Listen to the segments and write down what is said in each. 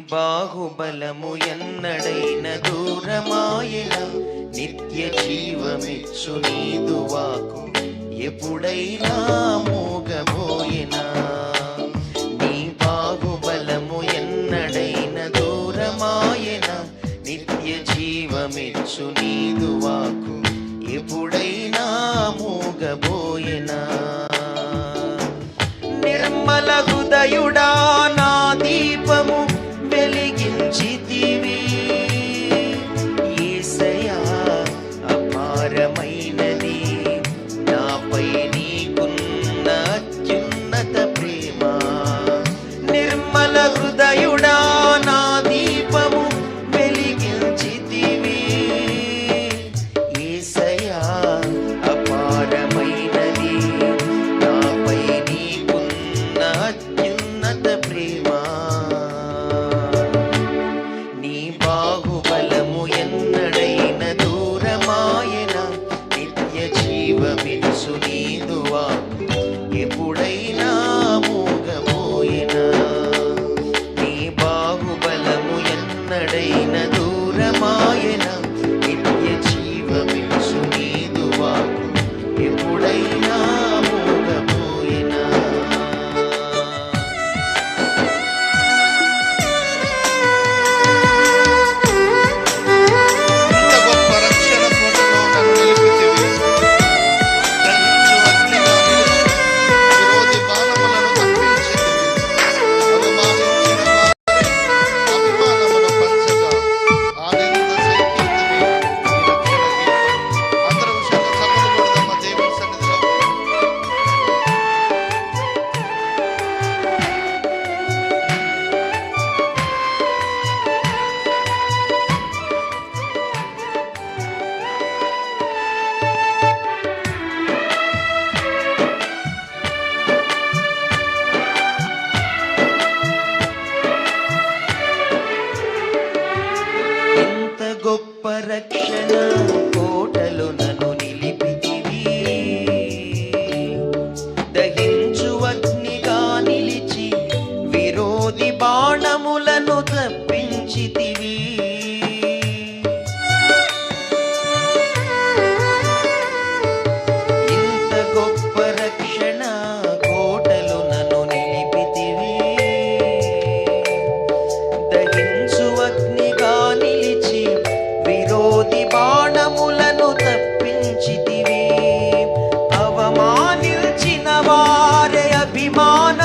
బాహుబలము ఎన్నడైన దూరమాయన? నిత్య జీవమిచ్చు నీదు వాకు. ఎప్పుడైనా మోగబోయినా? నీ బాహుబలము ఎన్నడైన దూరమాయన? నిత్య జీవమిచ్చు నీదు వాకు. ఎప్పుడైనా మోగబోయినా? నిర్మల హృదయుడా నా దీపము ಚಿತಿವೇ రక్షణ కోటలు anymore.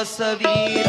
वासवी